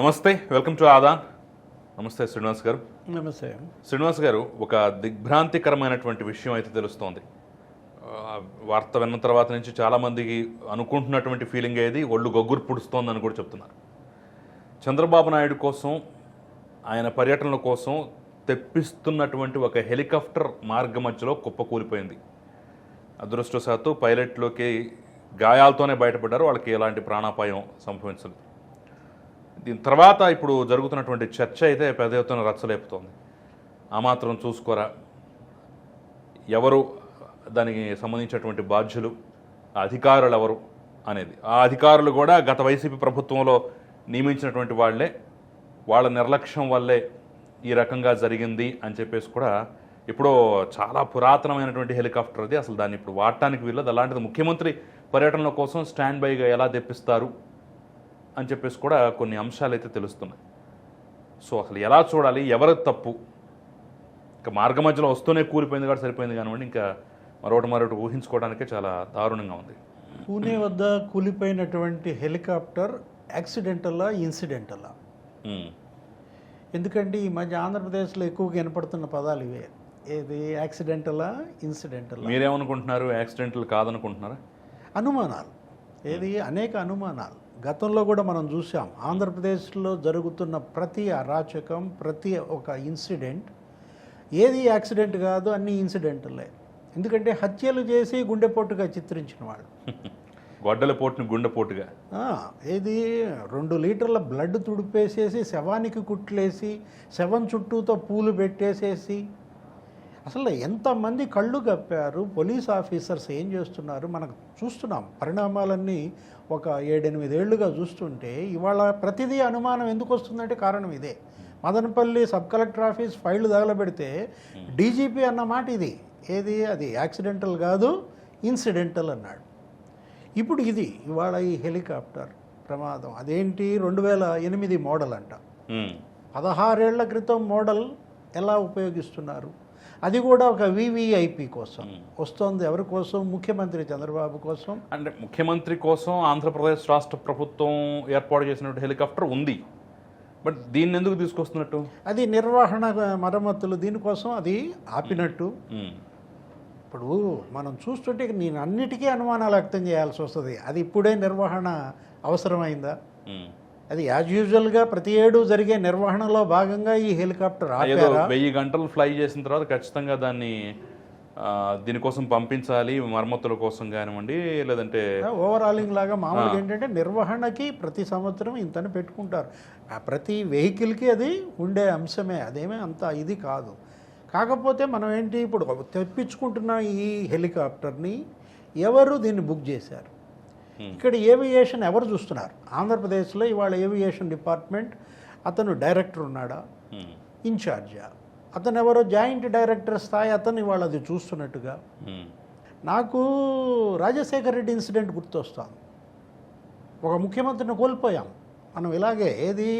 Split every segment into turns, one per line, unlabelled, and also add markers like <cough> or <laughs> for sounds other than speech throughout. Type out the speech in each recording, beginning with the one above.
నమస్తే welcome to Aadan. నమస్తే శ్రీనివాస్ గారు.
నమస్తే.
శ్రీనివాస్ గారు ఒక దిగ్భ్రాంతికరమైనటువంటి విషయం అయితే తెలుస్తోంది. వార్త విన్న తర్వాత నుంచి చాలామందికి అనుకుంటున్నటువంటి ఫీలింగ్ ఏది? ఒళ్ళు గొగ్గురు పుడుస్తోందని కూడా చెప్తున్నారు. చంద్రబాబు నాయుడు కోసం ఆయన పర్యటనల కోసం తెప్పిస్తున్నటువంటి ఒక హెలికాప్టర్ మార్గ మధ్యలో కుప్పకూలిపోయింది అదృష్టవశాత్తు పైలట్లోకి గాయాలతోనే బయటపడ్డారు. వాళ్ళకి ఎలాంటి ప్రాణాపాయం సంభవించలేదు. దీని తర్వాత ఇప్పుడు జరుగుతున్నటువంటి చర్చ అయితే పెద్ద ఎత్తున రచ్చలేపుతోంది. ఆ మాత్రం చూసుకోరా. ఎవరు దానికి సంబంధించినటువంటి బాధ్యులు ఆ అధికారులు ఎవరు అనేది. ఆ అధికారులు కూడా గత వైసీపీ ప్రభుత్వంలో నియమించినటువంటి వాళ్ళే. వాళ్ళ నిర్లక్ష్యం వల్లే ఈ రకంగా జరిగింది అని చెప్పేసి కూడా ఇప్పుడు చాలా పురాతనమైనటువంటి హెలికాప్టర్ అది అసలు దాన్ని ఇప్పుడు వాడటానికి వీళ్ళదు అలాంటిది ముఖ్యమంత్రి పర్యటనల కోసం స్టాండ్ బైగా ఎలా తెప్పిస్తారు? అని చెప్పేసి కూడా కొన్ని అంశాలు అయితే తెలుస్తున్నాయి. సో అసలు ఎలా చూడాలి? ఎవరి తప్పు? ఇంకా మార్గ మధ్యలో వస్తూనే కూలిపోయింది కాబట్టి సరిపోయింది కానివ్వండి ఇంకా మరొకటి మరొకటి ఊహించుకోవడానికే చాలా దారుణంగా ఉంది.
పూణే వద్ద కూలిపోయినటువంటి హెలికాప్టర్ యాక్సిడెంటలా ఇన్సిడెంటలా ఎందుకంటే ఈ మధ్య ఆంధ్రప్రదేశ్లో ఎక్కువగా వినపడుతున్న పదాలు ఇవే. ఏది? యాక్సిడెంటలా ఇన్సిడెంటలా
మీరేమనుకుంటున్నారు? యాక్సిడెంట్లు కాదనుకుంటున్నారా?
అనుమానాలు. ఏది? అనేక అనుమానాలు. గతంలో కూడా మనం చూసాం ఆంధ్రప్రదేశ్లో జరుగుతున్న ప్రతి అరాచకం ప్రతి ఒక ఇన్సిడెంట్ ఏది యాక్సిడెంట్ కాదు అన్ని ఇన్సిడెంట్లే. ఎందుకంటే హత్యలు చేసి గుండెపోటుగా చిత్రించిన వాళ్ళు. <laughs>
గొడ్డల పోటుని గుండె పోటుగా
ఆ, ఏది రెండు లీటర్ల బ్లడ్ తుడిపేసేసి శవానికి కుట్లేసి శవం చుట్టూతో పూలు పెట్టేసేసి అసలు ఎంతమంది కళ్ళు కప్పారు? పోలీస్ ఆఫీసర్స్ ఏం చేస్తున్నారు? మనకు చూస్తున్నాం. పరిణామాలన్నీ ఒక ఏడెనిమిదేళ్ళుగా చూస్తుంటే ఇవాళ ప్రతిదీ అనుమానం ఎందుకు వస్తుందంటే కారణం ఇదే. మదనపల్లి సబ్ కలెక్టర్ ఆఫీస్ ఫైళ్ళు తగలబెడితే డీజీపీ అన్న మాట ఇది. ఏది? అది యాక్సిడెంటల్ కాదు ఇన్సిడెంటల్ అన్నాడు. ఇప్పుడు ఇది ఇవాళ ఈ హెలికాప్టర్ ప్రమాదం. అదేంటి? రెండు వేల ఎనిమిది మోడల్ అంట.
ఉమ్,
పదహారేళ్ళ క్రితం మోడల్ ఎలా ఉపయోగిస్తున్నారు? అది కూడా ఒక వివిఐపి కోసం. వస్తోంది ఎవరి కోసం? ముఖ్యమంత్రి చంద్రబాబు కోసం.
అంటే ముఖ్యమంత్రి కోసం ఆంధ్రప్రదేశ్ రాష్ట్ర ప్రభుత్వం ఏర్పాటు చేసినటువంటి హెలికాప్టర్ ఉంది. బట్ దీన్ని ఎందుకు తీసుకొస్తున్నట్టు?
అది నిర్వహణ మరమ్మతులు దీనికోసం అది ఆపినట్టు.
ఉమ్,
ఇప్పుడు మనం చూస్తుంటే నేను అన్నిటికీ అనుమానాలు వ్యక్తం చేయాల్సి వస్తుంది. అది ఇప్పుడే నిర్వహణ అవసరమైందా. అది యాజ్ యూజువల్గా ప్రతి ఏడు జరిగే నిర్వహణలో భాగంగా ఈ హెలికాప్టర్
వెయ్యి గంటలు ఫ్లై చేసిన తర్వాత ఖచ్చితంగా దాన్ని దీనికోసం పంపించాలి మరమ్మతుల కోసం కానివ్వండి లేదంటే
ఓవరాలింగ్ లాగా మామూలుగా ఏంటంటే నిర్వహణకి ప్రతి సంవత్సరం ఇంతని పెట్టుకుంటారు. ఆ ప్రతి వెహికల్కి అది ఉండే అంశమే అదేమీ అంత ఇది కాదు. కాకపోతే మనం ఏంటి ఇప్పుడు తెప్పించుకుంటున్న ఈ హెలికాప్టర్ని ఎవరు దీన్ని బుక్ చేశారు. ఇక్కడ ఏవియేషన్ ఎవరు చూస్తున్నారు? ఆంధ్రప్రదేశ్లో ఇవాళ ఏవియేషన్ డిపార్ట్మెంట్ అతను డైరెక్టర్ ఉన్నాడా?
ఉమ్,
ఇన్ఛార్జా. అతను ఎవరో జాయింట్ డైరెక్టర్ స్థాయి అతను ఇవాళ అది చూస్తున్నట్టుగా.
ఉమ్,
నాకు రాజశేఖర్ రెడ్డి ఇన్సిడెంట్ గుర్తొస్తాను ఒక ముఖ్యమంత్రిని కోల్పోయాం. మనం ఇలాగే ఏది?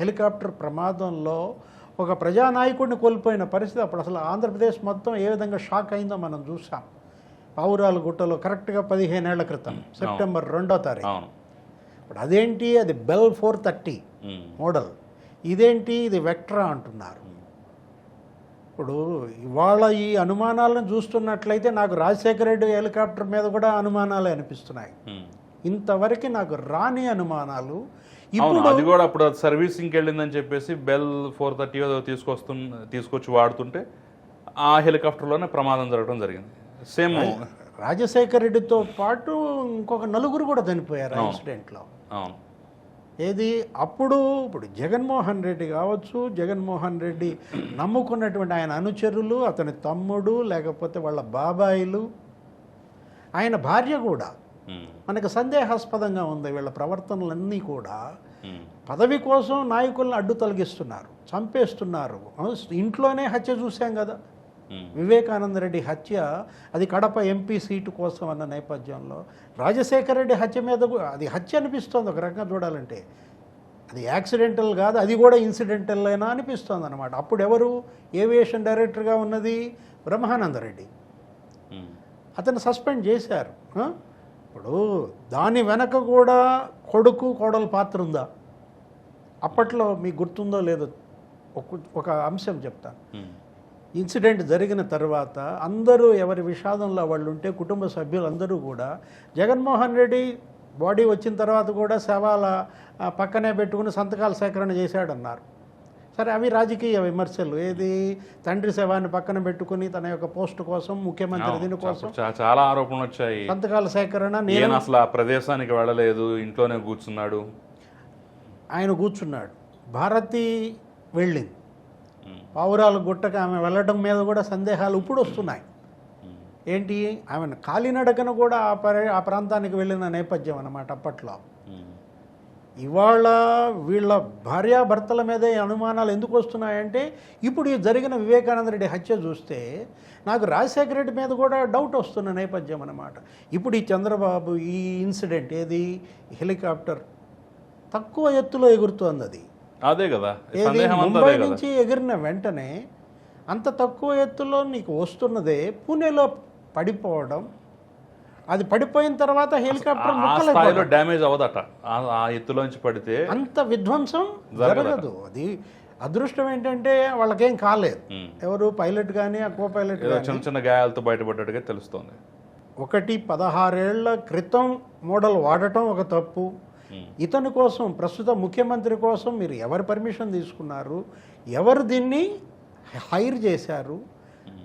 హెలికాప్టర్ ప్రమాదంలో ఒక ప్రజానాయకుడిని కోల్పోయిన పరిస్థితి అప్పుడు అసలు ఆంధ్రప్రదేశ్ మొత్తం ఏ విధంగా షాక్ అయిందో మనం చూసాం పావురాల గుట్టలో కరెక్ట్గా పదిహేనేళ్ళ క్రితం సెప్టెంబర్ రెండో తారీఖు. ఇప్పుడు అదేంటి? అది బెల్ ఫోర్ థర్టీ మోడల్. ఇదేంటి? ఇది వెక్ట్రా అంటున్నారు. ఇప్పుడు ఇవాళ ఈ అనుమానాలను చూస్తున్నట్లయితే నాకు రాజశేఖర రెడ్డి హెలికాప్టర్ మీద కూడా అనుమానాలే అనిపిస్తున్నాయి. ఇంతవరకు నాకు రాని అనుమానాలు. ఇప్పుడు
అది కూడా అప్పుడు సర్వీసింగ్కి వెళ్ళిందని చెప్పేసి బెల్ ఫోర్ థర్టీ తీసుకొస్తు తీసుకొచ్చి వాడుతుంటే ఆ హెలికాప్టర్లోనే ప్రమాదం జరగడం జరిగింది. సేమ్
రాజశేఖర రెడ్డితో పాటు ఇంకొక నలుగురు కూడా చనిపోయారు ఆ ఇన్సిడెంట్లో
అవును.
ఏది? అప్పుడు ఇప్పుడు జగన్మోహన్ రెడ్డి కావచ్చు జగన్మోహన్ రెడ్డి నమ్ముకున్నటువంటి ఆయన అనుచరులు అతని తమ్ముడు లేకపోతే వాళ్ళ బాబాయిలు ఆయన భార్య కూడా. మనకు సందేహాస్పదంగా ఉంది వీళ్ళ ప్రవర్తనలన్నీ కూడా. పదవి కోసం నాయకులను అడ్డు తొలగిస్తున్నారు చంపేస్తున్నారు. ఇంట్లోనే హత్య చూశాం కదా. వివేకానంద రెడ్డి హత్య అది కడప ఎంపీ సీటు కోసం అన్న నేపథ్యంలో రాజశేఖర రెడ్డి హత్య మీద అది హత్య అనిపిస్తోంది ఒక రకంగా చూడాలంటే. అది యాక్సిడెంటల్ కాదు అది కూడా ఇన్సిడెంటల్ అయినా అనిపిస్తోంది అనమాట అప్పుడు ఎవరు ఏవియేషన్ డైరెక్టర్గా ఉన్నది బ్రహ్మానందరెడ్డి. అతను సస్పెండ్ చేశారు. ఇప్పుడు దాని వెనక కూడా కొడుకు కోడల పాత్ర ఉందా? అప్పట్లో మీకు గుర్తుందో లేదో ఒక అంశం చెప్తాను. ఇన్సిడెంట్ జరిగిన తర్వాత అందరూ ఎవరి విషాదంలో వాళ్ళు ఉంటే కుటుంబ సభ్యులందరూ కూడా జగన్మోహన్ రెడ్డి బాడీ వచ్చిన తర్వాత కూడా శవాల పక్కనే పెట్టుకుని సంతకాల సేకరణ చేశాడన్నారు. సరే అవి రాజకీయ విమర్శలు. ఏది? తండ్రి శవాన్ని పక్కన పెట్టుకుని తన యొక్క పోస్ట్ కోసం ముఖ్యమంత్రి దీని కోసం
చా- చాలా ఆరోపణలు వచ్చాయి.
సంతకాల సేకరణ నేను
అసలు ఆ ప్రదేశానికి వెళ్ళలేదు ఇంట్లోనే కూర్చున్నాడు.
ఆయన కూర్చున్నాడు. భారతి వెళ్ళింది. పావురాలు గుట్టక ఆమె వెళ్ళడం మీద కూడా సందేహాలు ఇప్పుడు వస్తున్నాయి. ఏంటి? ఆమె కాలినడకన కూడా ఆ పరి ఆ ప్రాంతానికి వెళ్ళిన నేపథ్యం అన్నమాట అప్పట్లో. ఇవాళ వీళ్ళ భార్యాభర్తల మీదే ఈ అనుమానాలు ఎందుకు వస్తున్నాయంటే ఇప్పుడు ఈ జరిగిన వివేకానంద రెడ్డి హత్య చూస్తే నాకు రాజశేఖర రెడ్డి మీద కూడా డౌట్ వస్తున్న నేపథ్యం అనమాట ఇప్పుడు ఈ చంద్రబాబు ఈ ఇన్సిడెంట్ ఏది? హెలికాప్టర్ తక్కువ ఎత్తులో ఎగురుతోంది అది.
అదే కదా.
ముంబై నుంచి ఎగిరిన వెంటనే అంత తక్కువ ఎత్తులో నీకు వస్తున్నదే పూణేలో పడిపోవడం. అది పడిపోయిన తర్వాత హెలికాప్టర్
డ్యామేజ్ అవ్వదట. ఆ- ఎత్తులోంచి పడితే
అంత విధ్వంసం. జరగదు. అది అదృష్టం ఏంటంటే వాళ్ళకేం కాలేదు. ఎవరు పైలట్ కానీ ఆ కో పైలట్
చిన్న చిన్న గాయాలతో బయటపడ్డట్టుగా తెలుస్తోంది.
ఒకటి పదహారేళ్ళ క్రితం మోడల్ వాడటం ఒక తప్పు. ఇతని కోసం ప్రస్తుత ముఖ్యమంత్రి కోసం మీరు ఎవరి పర్మిషన్ తీసుకున్నారు? ఎవరు దీన్ని హైర్ చేశారు?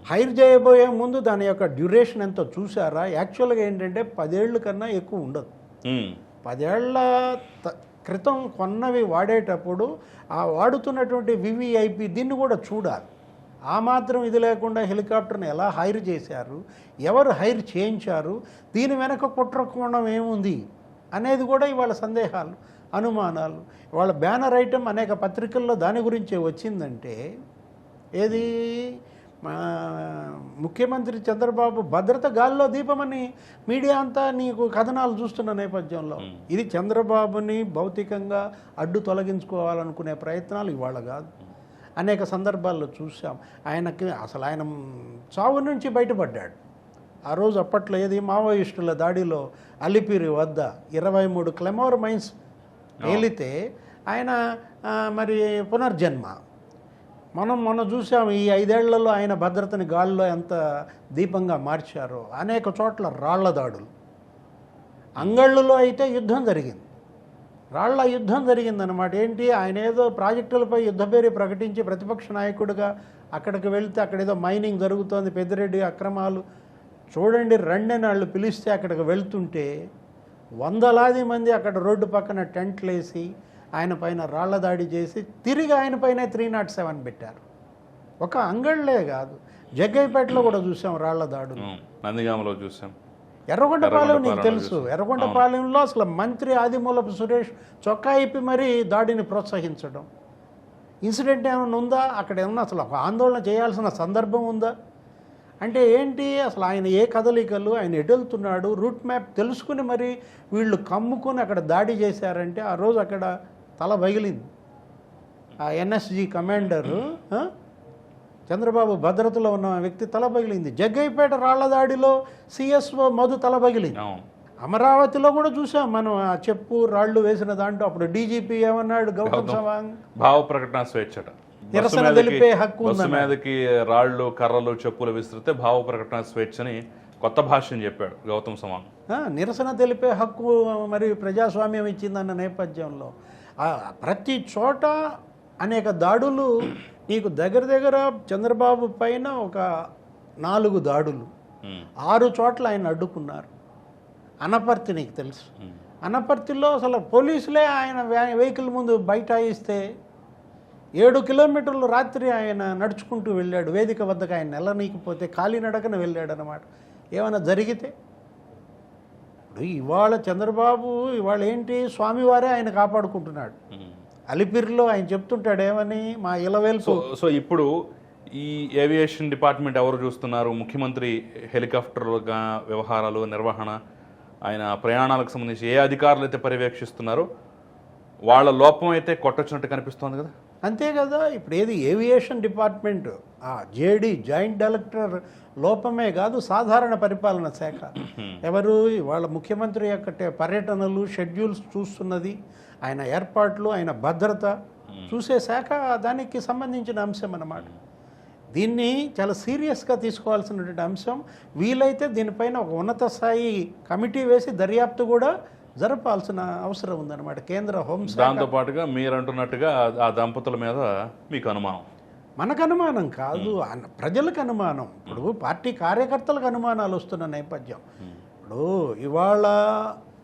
హైర్ చేయబోయే ముందు దాని యొక్క డ్యూరేషన్ ఎంతో చూసారా యాక్చువల్గా ఏంటంటే పదేళ్ళు కన్నా ఎక్కువ ఉండదు.
ఉమ్.
పదేళ్ళ క్రితం కొన్నవి వాడేటప్పుడు ఆ వాడుతున్నటువంటి వివిఐపి దీన్ని కూడా చూడాలి. ఆ మాత్రం ఇది లేకుండా హెలికాప్టర్ని ఎలా హైర్ చేశారు? ఎవరు హైర్ చేయించారు? దీని వెనక కుట్రకోణం ఏముంది? అనేది కూడా ఇవాళ సందేహాలు అనుమానాలు. ఇవాళ బ్యానర్ ఐటమ్ అనేక పత్రికల్లో దాని గురించే వచ్చిందంటే ఏది? మా ముఖ్యమంత్రి చంద్రబాబు భద్రత గాల్లో దీపమని మీడియా అంతా నీకు కథనాలు చూస్తున్న నేపథ్యంలో. ఇది చంద్రబాబుని భౌతికంగా అడ్డు తొలగించుకోవాలనుకునే ప్రయత్నాలు ఇవాళ కాదు. అనేక సందర్భాల్లో చూసాం ఆయనకి అసలు ఆయన చావు నుంచి బయటపడ్డాడు. ఆ రోజు అప్పట్లో ఏది మావోయిస్టుల దాడిలో అలిపిరి వద్ద ఇరవై మూడు క్లెమోర్ మైన్స్ ఏలితే ఆయన మరి పునర్జన్మ. మనం మొన్న చూసాం ఈ ఐదేళ్ళలో ఆయన భద్రతని గాల్లో ఎంత దీపంగా మార్చారో అనేక చోట్ల రాళ్ళ దాడులు. అంగళ్ళులో అయితే యుద్ధం జరిగింది. రాళ్ళ యుద్ధం జరిగిందనమాట ఏంటి? ఆయన ఏదో ప్రాజెక్టులపై యుద్ధ పేరు ప్రకటించి ప్రతిపక్ష నాయకుడిగా అక్కడికి వెళ్తే అక్కడ ఏదో మైనింగ్ జరుగుతోంది. పెద్దిరెడ్డి అక్రమాలు చూడండి రెండని వాళ్ళు పిలిస్తే అక్కడికి వెళ్తుంటే వందలాది మంది అక్కడ రోడ్డు పక్కన టెంట్లు వేసి ఆయన పైన రాళ్ళ దాడి చేసి తిరిగి ఆయన పైన త్రీ నాట్ సెవెన్ పెట్టారు. ఒక అంగళ్ళే కాదు. జగ్గైపేటలో కూడా చూసాం రాళ్ళ దాడులు.
ఉమ్. నందిగామలో చూసాం.
ఎర్రగొండపాలెం నీకు తెలుసు. ఎర్రగొండపాలెంలో అసలు మంత్రి ఆదిమూలపు సురేష్ చొక్కా ఇప్పి మరీ దాడిని ప్రోత్సహించడం. ఇన్సిడెంట్ ఏమైనా ఉందా? అక్కడ ఏమన్నా అసలు ఒక ఆందోళన చేయాల్సిన సందర్భం ఉందా? అంటే ఏంటి? అసలు ఆయన ఏ కదలికలు? ఆయన ఎటు వెళ్తున్నాడు రూట్ మ్యాప్ తెలుసుకుని మరి వీళ్ళు కమ్ముకొని అక్కడ దాడి చేశారంటే ఆ రోజు అక్కడ తల పగిలింది. ఆ ఎన్ఎస్జి కమాండరు? చంద్రబాబు భద్రతలో ఉన్న వ్యక్తి తల పగిలింది. జగ్గైపేట రాళ్ళ దాడిలో సిఎస్ఓ మధు తల పగిలింది. అమరావతిలో కూడా చూసాం మనం ఆ చెప్పు రాళ్ళు వేసిన దాంట్లో. అప్పుడు డీజీపీ ఏమన్నాడు? గౌతమ్ సవాంగ్.
భావ ప్రకటన స్వేచ్ఛట.
నిరసన తెలిపే హక్కు
మీదకి రాళ్ళు కర్రలు చెప్పులు విసిరితే భావ ప్రకటన స్వేచ్ఛని కొత్త భాష్యం చెప్పాడు గౌతమ్ సమాన్.
నిరసన తెలిపే హక్కు మరి ప్రజాస్వామ్యం ఇచ్చిందన్న నేపథ్యంలో. ప్రతి చోట అనేక దాడులు నీకు దగ్గర దగ్గర చంద్రబాబు పైన ఒక నాలుగు దాడులు. ఆరు చోట్ల ఆయన అడ్డుకున్నారు. అనపర్తి నీకు తెలుసు. అనపర్తిలో అసలు పోలీసులే ఆయన వెహికల్ ముందు బైఠాయిస్తే ఏడు కిలోమీటర్లు రాత్రి ఆయన నడుచుకుంటూ వెళ్ళాడు. వేదిక వద్దకు ఆయన నెలనీకపోతే కాలినడకన వెళ్ళాడు అనమాట ఏమైనా జరిగితే? ఇప్పుడు ఇవాళ చంద్రబాబు ఇవాళ ఏంటి? స్వామివారే ఆయన కాపాడుకుంటున్నాడు. అలిపిరిలో ఆయన చెప్తుంటాడు ఏమని? మా ఇలవేల్పు.
సో సో ఇప్పుడు ఈ ఏవియేషన్ డిపార్ట్మెంట్ ఎవరు చూస్తున్నారు? ముఖ్యమంత్రి హెలికాప్టర్గా వ్యవహారాలు నిర్వహణ ఆయన ప్రయాణాలకు సంబంధించి ఏ అధికారులు అయితే పర్యవేక్షిస్తున్నారో? వాళ్ళ లోపం అయితే కొట్టొచ్చినట్టు కనిపిస్తోంది కదా?
అంతే కదా? ఇప్పుడు ఏది ఏవియేషన్ డిపార్ట్మెంట్? ఆ జేడి జాయింట్ డైరెక్టర్ లోపమే కాదు సాధారణ పరిపాలన శాఖ. <clears throat> ఎవరు? వాళ్ళ ముఖ్యమంత్రి యొక్క పర్యటనలు షెడ్యూల్స్ చూస్తున్నది. ఆయన ఏర్పాట్లు ఆయన భద్రత చూసే శాఖ దానికి సంబంధించిన అంశం అన్నమాట. దీన్ని చాలా సీరియస్గా తీసుకోవాల్సినటువంటి అంశం. వీలైతే దీనిపైన ఒక ఉన్నత స్థాయి కమిటీ వేసి దర్యాప్తు కూడా జరపాల్సిన అవసరం ఉందన్నమాట. కేంద్ర హోంశాఖ.
దాంతో పాటుగా మీరు అంటున్నట్టుగా ఆ- దంపతుల మీద మీకు అనుమానం.
మనకు అనుమానం కాదు. ప్రజలకు అనుమానం. ఇప్పుడు పార్టీ కార్యకర్తలకు అనుమానాలు వస్తున్న నేపథ్యం. ఇప్పుడు ఇవాళ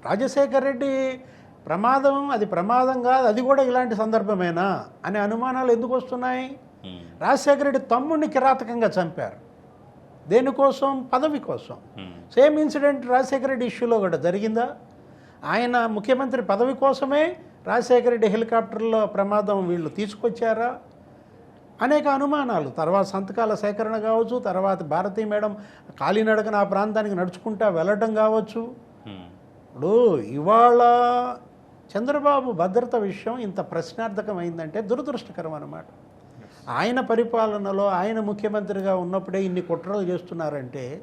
రాజశేఖర్ రెడ్డి ప్రమాదం అది ప్రమాదం కాదు అది కూడా ఇలాంటి సందర్భమేనా అనే అనుమానాలు ఎందుకు వస్తున్నాయి? రాజశేఖర రెడ్డి తమ్ముడిని కిరాతకంగా చంపారు. దేనికోసం? పదవి కోసం. సేమ్ ఇన్సిడెంట్ రాజశేఖర రెడ్డి ఇష్యూలో కూడా జరిగిందా? ఆయన ముఖ్యమంత్రి పదవి కోసమే రాజశేఖర రెడ్డి హెలికాప్టర్లో ప్రమాదం వీళ్ళు తీసుకొచ్చారా? అనేక అనుమానాలు. తర్వాత సంతకాల సేకరణ కావచ్చు తర్వాత భారతీ మేడం కాలినడకన ఆ ప్రాంతానికి నడుచుకుంటా వెళ్ళటం కావచ్చు. ఇప్పుడు ఇవాళ చంద్రబాబు భద్రత విషయం ఇంత ప్రశ్నార్థకమైందంటే దురదృష్టకరం అన్నమాట ఆయన పరిపాలనలో ఆయన ముఖ్యమంత్రిగా ఉన్నప్పుడే ఇన్ని కుట్రలు చేస్తున్నారంటే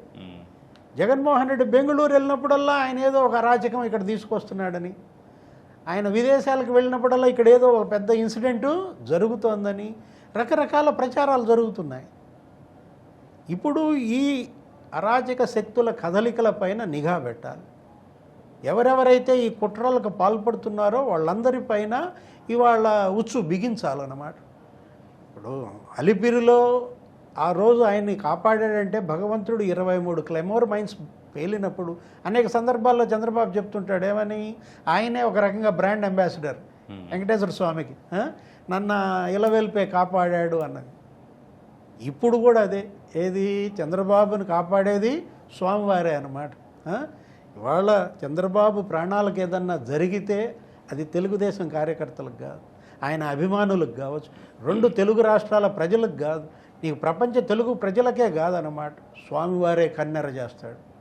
జగన్మోహన్ రెడ్డి బెంగళూరు వెళ్ళినప్పుడల్లా ఆయన ఏదో ఒక అరాచకం ఇక్కడ తీసుకొస్తున్నాడని. ఆయన విదేశాలకు వెళ్ళినప్పుడల్లా ఇక్కడ ఏదో ఒక పెద్ద ఇన్సిడెంటు జరుగుతోందని రకరకాల ప్రచారాలు జరుగుతున్నాయి. ఇప్పుడు ఈ అరాచక శక్తుల కదలికల పైన నిఘా పెట్టాలి. ఎవరెవరైతే ఈ కుట్రలకు పాల్పడుతున్నారో వాళ్ళందరిపైన ఇవాళ ఉచ్చు బిగించాలన్నమాట. ఇప్పుడు అలిపిరిలో ఆ రోజు ఆయన్ని కాపాడాడంటే భగవంతుడు ఇరవై మూడు క్లెమోర్ మైన్స్ పేలినప్పుడు అనేక సందర్భాల్లో చంద్రబాబు చెప్తుంటాడు ఏమని? ఆయనే ఒక రకంగా బ్రాండ్ అంబాసిడర్ వెంకటేశ్వర స్వామికి? నన్ను ఇలవెల్పే కాపాడాడు అన్నది. ఇప్పుడు కూడా అదే ఏది? చంద్రబాబును కాపాడేది స్వామివారే అన్నమాట? ఇవాళ చంద్రబాబు ప్రాణాలకు ఏదన్నా జరిగితే అది తెలుగుదేశం కార్యకర్తలకు కాదు ఆయన అభిమానులకు కావచ్చు రెండు తెలుగు రాష్ట్రాల ప్రజలకు కాదు నీకు ప్రపంచ తెలుగు ప్రజలకే కాదన్నమాట. స్వామివారే కన్నెర చేస్తాడు.